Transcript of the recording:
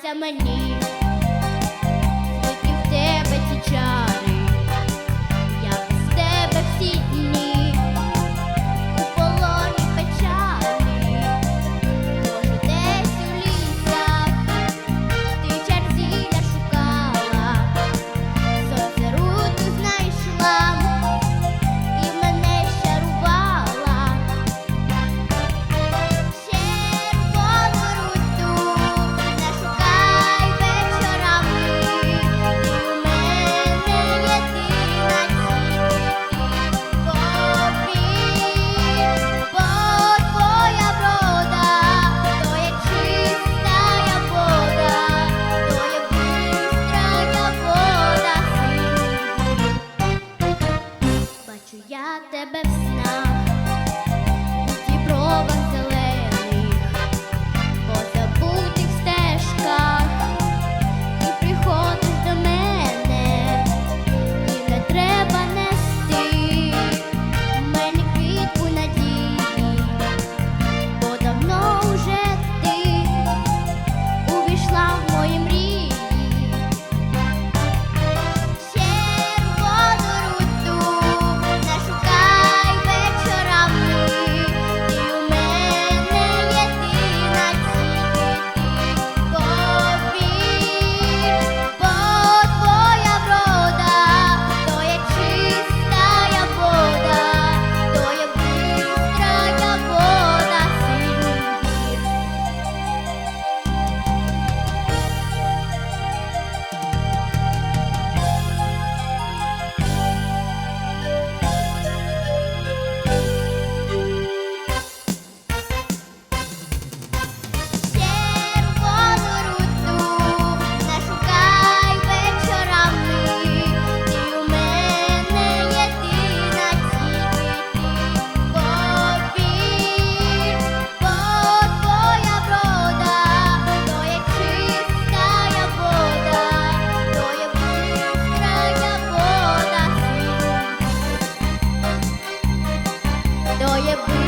Снилася мені, як і в тебе ті час. sebep 我也不。